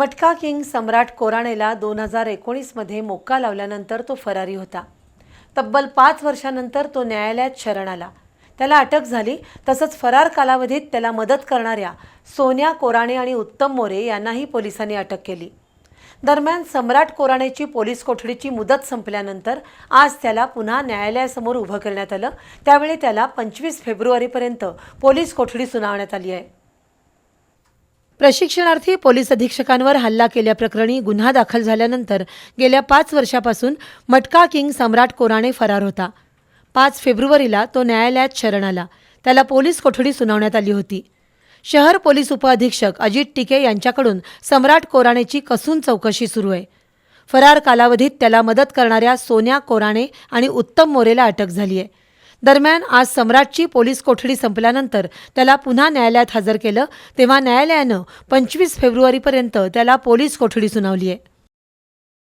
मटका किंग सम्राट कोराणेला दोन हजार एकोणीसमध्ये मोक्का लावल्यानंतर तो फरारी होता. तब्बल पाच वर्षानंतर तो न्यायालयात शरण आला. त्याला अटक झाली तसंच फरार कालावधीत त्याला मदत करणाऱ्या सोन्या कोराणे आणि उत्तम मोरे यांनाही पोलिसांनी अटक केली. दरम्यान सम्राट कोराणेची पोलीस कोठडीची मुदत संपल्यानंतर आज त्याला पुन्हा न्यायालयासमोर उभं करण्यात आलं. त्यावेळी त्याला पंचवीस फेब्रुवारीपर्यंत पोलीस कोठडी सुनावण्यात आली आहे. प्रशिक्षणार्थी पोलीस अधीक्षकांवर हल्ला केल्याप्रकरणी गुन्हा दाखल झाल्यानंतर गेल्या पाच वर्षापासून मटका किंग सम्राट कोराणे फरार होता. पाच फेब्रुवारीला तो न्यायालयात शरण आला. त्याला पोलीस कोठडी सुनावण्यात आली होती. शहर पोलीस उपअधीक्षक अजित टिके यांच्याकडून सम्राट कोराणेची कसून चौकशी सुरू आहे. फरार कालावधीत त्याला मदत करणाऱ्या सोन्या कोराणे आणि उत्तम मोरेला अटक झाली आहे. दरम्यान आज सम्राटची पोलीस कोठडी संपल्यानंतर त्याला पुन्हा न्यायालयात हजर केलं. तेव्हा न्यायालयानं पंचवीस फेब्रुवारीपर्यंत त्याला पोलीस कोठडी सुनावली आहे.